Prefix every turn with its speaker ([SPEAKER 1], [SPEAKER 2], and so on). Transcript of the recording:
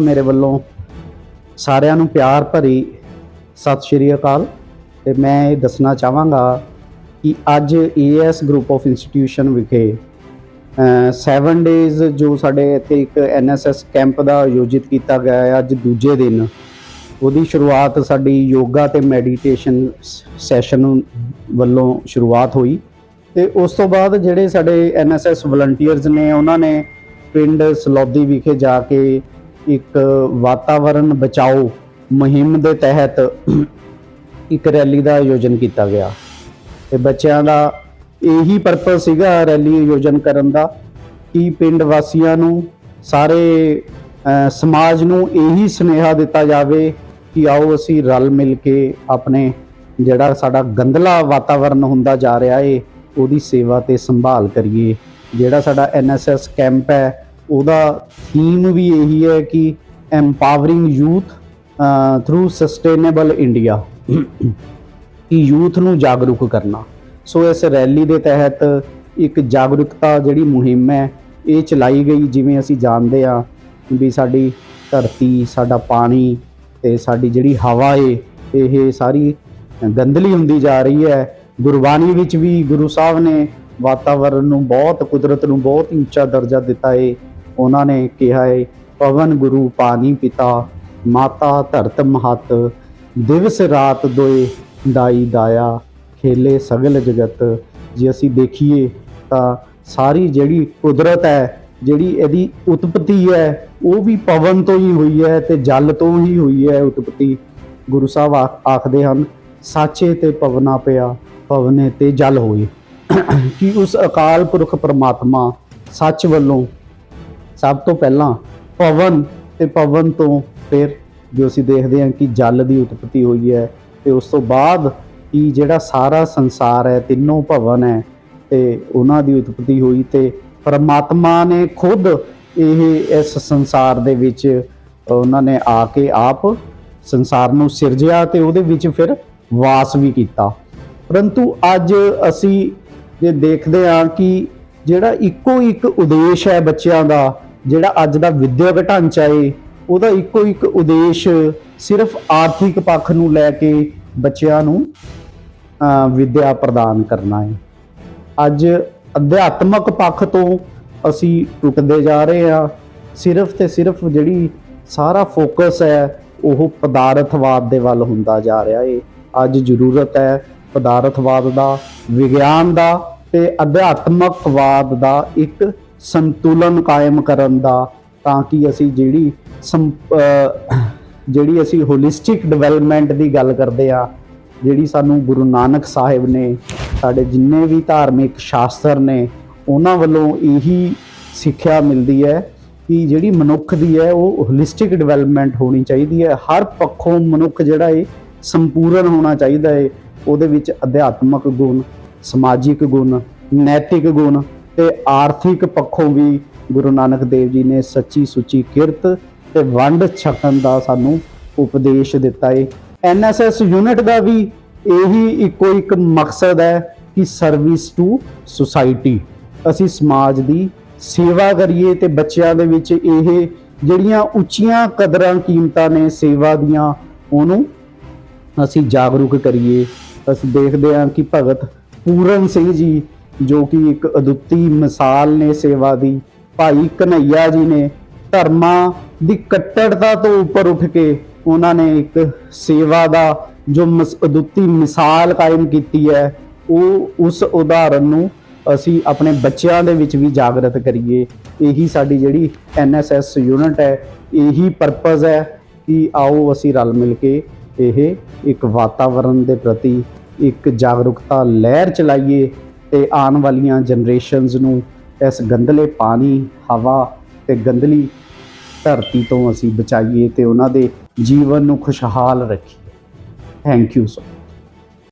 [SPEAKER 1] ਮੇਰੇ ਵੱਲੋਂ ਸਾਰਿਆਂ ਨੂੰ ਪਿਆਰ ਭਰੀ ਸਤਿ ਸ਼੍ਰੀ ਅਕਾਲ। ਤੇ ਮੈਂ ਇਹ ਦੱਸਣਾ ਚਾਹਾਂਗਾ ਕਿ ਅੱਜ ਏਐਸ ਗਰੁੱਪ ਆਫ ਇੰਸਟੀਟਿਊਸ਼ਨ ਵਿਖੇ 7 ਡੇਜ਼ ਜੋ ਸਾਡੇ ਇੱਥੇ ਇੱਕ ਐਨਐਸਐਸ ਕੈਂਪ ਦਾ ਆਯੋਜਿਤ ਕੀਤਾ ਗਿਆ ਹੈ ਅੱਜ ਦੂਜੇ ਦਿਨ, ਉਹਦੀ ਸ਼ੁਰੂਆਤ ਸਾਡੀ ਯੋਗਾ ਤੇ ਮੈਡੀਟੇਸ਼ਨ ਸੈਸ਼ਨ ਵੱਲੋਂ ਸ਼ੁਰੂਆਤ ਹੋਈ। ਤੇ ਉਸ ਤੋਂ ਬਾਅਦ ਜਿਹੜੇ ਸਾਡੇ ਐਨਐਸਐਸ ਵਲੰਟੀਅਰਸ ਨੇ, ਉਹਨਾਂ ਨੇ ਪਿੰਡ ਸਲੌਦੀ ਵਿਖੇ ਜਾ ਕੇ ਇੱਕ ਵਾਤਾਵਰਣ ਬਚਾਓ ਮੁਹਿੰਮ ਦੇ ਤਹਿਤ ਇੱਕ ਰੈਲੀ ਦਾ ਆਯੋਜਨ ਕੀਤਾ ਗਿਆ। ਤੇ ਬੱਚਿਆਂ ਦਾ ਇਹੀ ਪਰਪਸ ਸੀਗਾ ਰੈਲੀ ਆਯੋਜਨ ਕਰਨ ਦਾ ਕਿ ਪਿੰਡ ਵਾਸੀਆਂ ਨੂੰ, ਸਾਰੇ ਸਮਾਜ ਨੂੰ ਇਹੀ ਸੁਨੇਹਾ ਦਿੱਤਾ ਜਾਵੇ ਕਿ ਆਓ ਅਸੀਂ ਰਲ ਮਿਲ ਕੇ ਆਪਣੇ ਜਿਹੜਾ ਸਾਡਾ ਗੰਦਲਾ ਵਾਤਾਵਰਨ ਹੁੰਦਾ ਜਾ ਰਿਹਾ ਏ, ਉਹਦੀ ਸੇਵਾ ਤੇ ਸੰਭਾਲ ਕਰੀਏ। ਜਿਹੜਾ ਸਾਡਾ ਐਨਐਸਐਸ ਕੈਂਪ ਹੈ ਉਹਦਾ ਥੀਮ ਵੀ ਇਹੀ ਹੈ ਕਿ empowering youth through sustainable India ਕਿ ਯੂਥ ਨੂੰ ਜਾਗਰੂਕ ਕਰਨਾ। ਸੋ ਇਸ ਰੈਲੀ ਦੇ ਤਹਿਤ ਇੱਕ ਜਾਗਰੂਕਤਾ ਜਿਹੜੀ ਮੁਹਿੰਮ ਹੈ, ਇਹ ਚਲਾਈ ਗਈ, ਜਿਵੇਂ ਅਸੀਂ ਜਾਣਦੇ ਆ ਵੀ ਸਾਡੀ ਧਰਤੀ, ਸਾਡਾ ਪਾਣੀ ਤੇ ਸਾਡੀ ਜਿਹੜੀ ਹਵਾ ਏ, ਇਹ ਸਾਰੀ ਗੰਦਲੀ ਹੁੰਦੀ ਜਾ ਰਹੀ ਹੈ। ਗੁਰਬਾਣੀ ਵਿੱਚ ਵੀ ਗੁਰੂ ਸਾਹਿਬ ਨੇ ਵਾਤਾਵਰਣ ਨੂੰ ਬਹੁਤ, ਕੁਦਰਤ ਨੂੰ ਬਹੁਤ ਉੱਚਾ ਦਰਜਾ ਦਿੱਤਾ ਏ। ਉਹਨਾਂ ਨੇ ਕਿਹਾ ਹੈ ਪਵਨ ਗੁਰੂ ਪਾਣੀ ਪਿਤਾ, ਮਾਤਾ ਧਰਤ ਮਹਤ, ਦਿਵਸ ਰਾਤ ਦੋਏ ਦਾਈ ਦਾਇਆ, ਖੇਲੇ ਸਗਲ ਜਗਤ। ਜੇ ਅਸੀਂ ਦੇਖੀਏ ਤਾਂ ਸਾਰੀ ਜਿਹੜੀ ਕੁਦਰਤ ਹੈ, ਜਿਹੜੀ ਇਹਦੀ ਉਤਪਤੀ ਹੈ, ਉਹ ਵੀ ਪਵਨ ਤੋਂ ਹੀ ਹੋਈ ਹੈ ਤੇ ਜਲ ਤੋਂ ਹੀ ਹੋਈ ਹੈ ਉਤਪਤੀ। ਗੁਰੂ ਸਾਹਿਬ ਆਖ- ਆਖਦੇ ਹਨ, ਸਾਚੇ ਤੇ ਪਵਨਾ ਪਿਆ, ਪਵਨੇ ਤੇ ਜਲ ਹੋਏ। ਕਿ ਉਸ ਅਕਾਲ ਪੁਰਖ ਪਰਮਾਤਮਾ ਸੱਚ ਵੱਲੋਂ ਸਭ ਤੋਂ ਪਹਿਲਾਂ ਪਵਨ ਤੇ ਪਵਨ ਤੋਂ ਫਿਰ ਜੋ ਅਸੀਂ ਦੇਖਦੇ ਹਾਂ ਕਿ ਜਲ ਦੀ ਉਤਪਤੀ ਹੋਈ ਹੈ ਤੇ ਉਸ ਤੋਂ ਬਾਅਦ ਕਿ ਜਿਹੜਾ ਸਾਰਾ ਸੰਸਾਰ ਹੈ, ਤਿੰਨੋਂ ਭਵਨ ਹੈ ਤੇ ਉਹਨਾਂ ਦੀ ਉਤਪਤੀ ਹੋਈ ਤੇ ਪਰਮਾਤਮਾ ਨੇ ਖੁਦ ਇਹ ਇਸ ਸੰਸਾਰ ਦੇ ਵਿੱਚ ਉਹਨਾਂ ਨੇ ਆ ਕੇ ਆਪ ਸੰਸਾਰ ਨੂੰ ਸਿਰਜਿਆ ਤੇ ਉਹਦੇ ਵਿੱਚ ਫਿਰ ਵਾਸ ਵੀ ਕੀਤਾ। ਪਰੰਤੂ ਅੱਜ ਅਸੀਂ ਜੇ ਦੇਖਦੇ ਹਾਂ ਕਿ ਜਿਹੜਾ ਇੱਕੋ ਇੱਕ ਉਦੇਸ਼ ਹੈ ਬੱਚਿਆਂ ਦਾ ਜਿਹੜਾ ਅੱਜ ਦਾ ਵਿਦਿਅਕ ਢਾਂਚਾ ਏ ਉਹਦਾ ਇੱਕੋ ਇੱਕ ਉਦੇਸ਼ ਸਿਰਫ ਆਰਥਿਕ ਪੱਖ ਨੂੰ ਲੈ ਕੇ ਬੱਚਿਆਂ ਨੂੰ ਅਹ, ਵਿਦਿਆ ਪ੍ਰਦਾਨ ਕਰਨਾ ਹੈ ਅੱਜ ਅਧਿਆਤਮਕ ਪੱਖ ਤੋਂ ਅਸੀਂ ਟੁੱਟਦੇ ਜਾ ਰਹੇ ਹਾਂ। ਸਿਰਫ ਤੇ ਸਿਰਫ ਜਿਹੜੀ ਸਾਰਾ ਫੋਕਸ ਹੈ ਉਹ ਪਦਾਰਥਵਾਦ ਦੇ ਵੱਲ ਹੁੰਦਾ ਜਾ ਰਿਹਾ ਏ। ਅੱਜ ਜ਼ਰੂਰਤ ਹੈ ਪਦਾਰਥਵਾਦ ਦਾ ਵਿਗਿਆਨ ਦਾ ਤੇ ਅਧਿਆਤਮਕਵਾਦ ਦਾ ਇੱਕ ਸੰਤੁਲਨ ਕਾਇਮ ਕਰਨ ਦਾ, ਤਾਂ ਕਿ ਅਸੀਂ ਜਿਹੜੀ ਸੰਪ- ਜਿਹੜੀ ਅਸੀਂ ਹੋਲਿਸਟਿਕ ਡਿਵੈਲਪਮੈਂਟ ਦੀ ਗੱਲ ਕਰਦੇ ਆ, ਜਿਹੜੀ ਸਾਨੂੰ ਗੁਰੂ ਨਾਨਕ ਸਾਹਿਬ ਨੇ, ਸਾਡੇ ਜਿੰਨੇ ਵੀ ਧਾਰਮਿਕ ਸ਼ਾਸਤਰ ਨੇ, ਉਹਨਾਂ ਵੱਲੋਂ ਇਹੀ ਸਿੱਖਿਆ ਮਿਲਦੀ ਹੈ ਕਿ ਜਿਹੜੀ ਮਨੁੱਖ ਦੀ ਹੈ, ਉਹ ਹੋਲਿਸਟਿਕ ਡਿਵੈਲਪਮੈਂਟ ਹੋਣੀ ਚਾਹੀਦੀ ਹੈ। ਹਰ ਪੱਖੋਂ ਮਨੁੱਖ ਜਿਹੜਾ ਹੈ ਸੰਪੂਰਨ ਹੋਣਾ ਚਾਹੀਦਾ ਹੈ। ਉਹਦੇ ਵਿੱਚ ਅਧਿਆਤਮਕ ਗੁਣ, ਸਮਾਜਿਕ ਗੁਣ, ਨੈਤਿਕ ਗੁਣ ਤੇ ਆਰਥਿਕ ਪੱਖੋਂ ਵੀ ਗੁਰੂ ਨਾਨਕ ਦੇਵ ਜੀ ਨੇ ਸੱਚੀ ਸੁੱਚੀ ਕਿਰਤ ਤੇ ਵੰਡ ਛਕਣ ਦਾ ਸਾਨੂੰ ਉਪਦੇਸ਼ ਦਿੱਤਾ ਹੈ ਐਨਐਸਐਸ ਯੂਨਿਟ ਦਾ ਵੀ ਇਹੀ ਇੱਕੋ ਇੱਕ ਮਕਸਦ ਹੈ ਕਿ ਸਰਵਿਸ ਟੂ ਸੁਸਾਇਟੀ ਅਸੀਂ ਸਮਾਜ ਦੀ ਸੇਵਾ ਕਰੀਏ ਤੇ ਬੱਚਿਆਂ ਦੇ ਵਿੱਚ ਇਹ ਜਿਹੜੀਆਂ ਉੱਚੀਆਂ ਕਦਰਾਂ ਕੀਮਤਾਂ ਨੇ ਸੇਵਾ ਦੀਆਂ, ਉਹਨੂੰ ਅਸੀਂ ਜਾਗਰੂਕ ਕਰੀਏ। ਅਸੀਂ ਦੇਖਦੇ ਹਾਂ ਕਿ ਭਗਤ ਪੂਰਨ ਸਿੰਘ ਜੀ ਜੋ ਕਿ ਇੱਕ ਅਦੁੱਤੀ ਮਿਸਾਲ ਨੇ ਸੇਵਾ ਦੀ। ਭਾਈ ਕਨਈਆ ਜੀ ਨੇ ਧਰਮਾਂ ਦੀ ਕੱਟੜਤਾ ਤੋਂ ਉੱਪਰ ਉੱਠ ਕੇ ਉਹਨਾਂ ਨੇ ਇੱਕ ਸੇਵਾ ਦਾ ਜੋ ਮਸ- ਅਦੁੱਤੀ ਮਿਸਾਲ ਕਾਇਮ ਕੀਤੀ ਹੈ, ਉਹ ਉਸ ਉਦਾਹਰਨ ਨੂੰ ਅਸੀਂ ਆਪਣੇ ਬੱਚਿਆਂ ਦੇ ਵਿੱਚ ਵੀ ਜਾਗਰਤ ਕਰੀਏ। ਇਹੀ ਸਾਡੀ ਜਿਹੜੀ ਐਨਐਸਐਸ ਯੂਨਿਟ ਹੈ, ਇਹੀ ਪਰਪਸ ਹੈ ਕਿ ਆਓ ਅਸੀਂ ਰਲ ਮਿਲ ਕੇ ਇਹ ਇੱਕ ਵਾਤਾਵਰਣ ਦੇ ਪ੍ਰਤੀ ਇੱਕ ਜਾਗਰੂਕਤਾ ਲਹਿਰ ਚਲਾਈਏ ਤੇ ਆਉਣ ਵਾਲੀਆਂ ਜਨਰੇਸ਼ਨਸ ਨੂੰ ਇਸ ਗੰਦਲੇ ਪਾਣੀ, ਹਵਾ ਤੇ ਗੰਦਲੀ ਧਰਤੀ ਤੋਂ ਅਸੀਂ ਬਚਾਈਏ ਤੇ ਉਹਨਾਂ ਦੇ ਜੀਵਨ ਨੂੰ ਖੁਸ਼ਹਾਲ ਰੱਖੀਏ। Thank you so